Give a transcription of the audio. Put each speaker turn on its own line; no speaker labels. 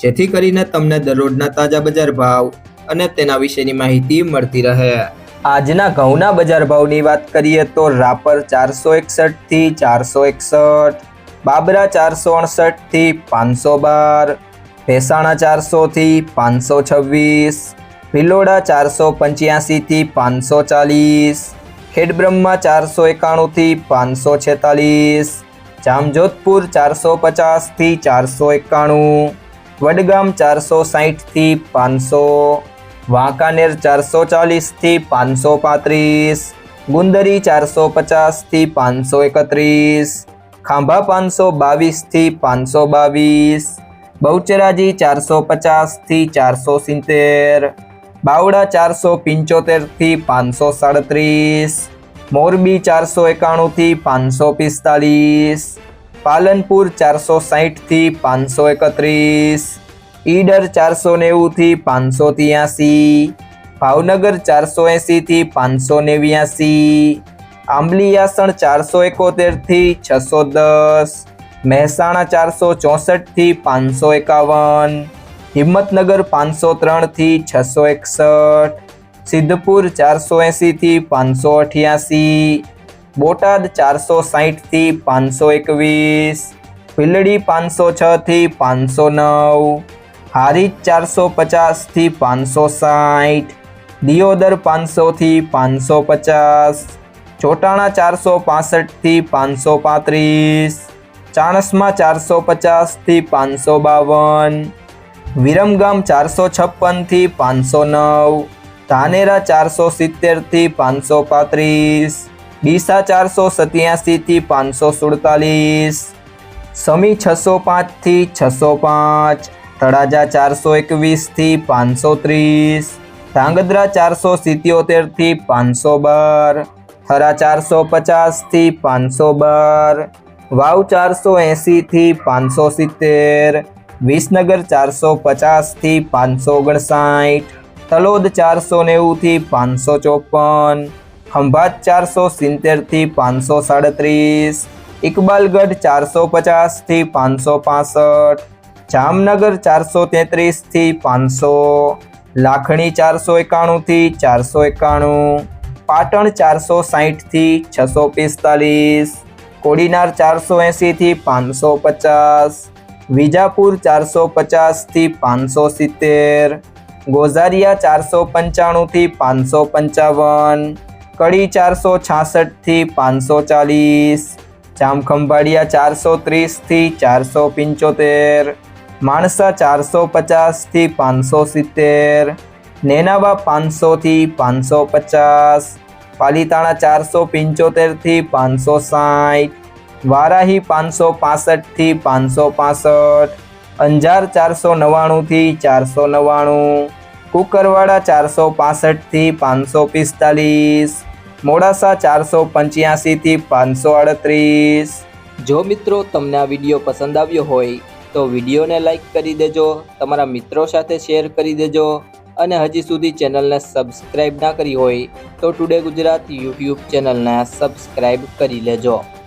જેથી કરીને તમને દરરોજના તાજા બજાર ભાવ અને તેના વિશેની માહિતી મળતી રહે. આજના ઘઉંના બજાર ભાવની વાત કરીએ તો રાપર ચારસો એકસઠથી ચારસો એકસઠ, બાબરા ચારસો અડસઠથી પાંચસો બાર, ભેસાણા ચારસોથી પાંચસો છવ્વીસ, ભિલોડા ચારસો પંચ્યાસીથી પાંચસો ચાલીસ, ખેડબ્રહ્મા ચારસો એકાણુંથી પાંચસો છેતાલીસ, જામજોધપુર ચારસો પચાસથી ચારસો એકાણું વડગામ ચારસો સાહીઠથી પાંચસો, વાંકાનેર ચારસો ચાલીસથી પાંચસો પાંત્રીસ, ગુંદરી ચારસો પચાસથી પાંચસો એકત્રીસ, ખાંભા પાંચસો બાવીસથી પાંચસો બાવીસ, બહુચરાજી ચારસો પચાસથી ચારસો સિત્તેર બાવડા ચારસો પંચોતેરથી પાંચસો સાડત્રીસ, મોરબી ચારસો એકાણુંથી પાંચસો પિસ્તાલીસ પાલનપુર ચારસો સાહીઠથી પાંચસો એકત્રીસ, ઈડર ચારસો નેવુંથી પાંચસો ત્યાસી, ભાવનગર ચારસો એંસીથી પાંચસો નેવ્યાસી આંબલીયાસણ ચારસો એકોતેરથી છસો દસ, મહેસાણા ચારસો ચોસઠથી પાંચસો એકાવન, હિંમતનગર પાંચસો ત્રણથી છસો એકસઠ, સિદ્ધપુર ચારસો એંસીથી પાંચસો અઠ્યાસી બોટાદ ચારસો સાહીઠથી પાંચસો એકવીસ ભીલડી પાંચસો છથી પાંચસો નવ, હારીજ ચારસો પચાસથી પાંચસો સાઠ દિયોદર પાંચસોથી પાંચસો પચાસ, ચોટાણા ચારસો પાસઠથી પાંચસો પાંત્રીસ, ચાણસમાં ચારસો પચાસથી પાંચસો બાવન, વિરમગામ ચારસો છપ્પનથી પાંચસો નવ, ધાનેરા ચારસો સિત્તેરથી પાંચસો પાંત્રીસ ડીસા ચારસો સત્યાસીથી પાંચસો સુડતાલીસ, સમી છસો પાંચથી છસો પાંચ, તળાજા ચારસો એકવીસથી પાંચસો ત્રીસ, ધાંગધ્રા ચારસો સિત્યોતેરથી પાંચસો બાર, થરા ચારસો પચાસથી પાંચસો બાર, વાવ ચારસો એંસીથી પાંચસો સિત્તેર, વિસનગર ચારસો પચાસથી પાંચસો ઓગણસાઠ, તલોદ ચારસો નેવુંથી પાંચસો ચોપન ખંભાત ચારસો સિત્તેરથી પાંચસો સાડત્રીસ, ઇકબાલગઢ ચારસો પચાસથી પાંચસો પાસઠ, જામનગર ચારસો તેત્રીસથી પાંચસો, લાખણી ચારસો એકાણુંથી ચારસો એકાણું, પાટણ ચારસો સાહીઠથી છસો પિસ્તાલીસ, કોડીનાર ચારસો એંસીથી પાંચસો પચાસ, વિજાપુર ચારસો પચાસથી પાંચસો સિત્તેર, ગોઝારિયા ચારસો પંચાણુંથી પાંચસો પંચાવન કડી ચારસો છાસઠથી પાંચસો ચાલીસ, જામખંભાળિયા ચારસો ત્રીસથી ચારસો પંચોતેર, માણસા ચારસો પચાસથી પાંચસો સિત્તેર, નેનાવા પાંચસોથી પાંચસો પચાસ, પાલીતાણા ચારસો પંચોતેરથી પાંચસો સાઠ, વારાહી પાંચસો પાસઠથી પાંચસો પાસઠ, અંજાર ચારસો નવ્વાણુંથી ચારસો નવ્વાણું, કુકરવાડા ચારસો પાસઠથી પાંચસો પિસ્તાલીસ મોડાસા ચારસો પંચ્યાસીથી પાંચસો અડત્રીસ જો મિત્રો તમને આ વીડિયો પસંદ આવ્યો હોય, તો વિડીયોને લાઇક કરી દેજો, તમારા મિત્રો સાથે શેર કરી દેજો, અને હજી સુધી ચેનલને સબસ્ક્રાઈબ ના કરી હોય, તો ટુડે ગુજરાત યુટ્યુબ ચેનલને સબસ્ક્રાઈબ કરી લેજો.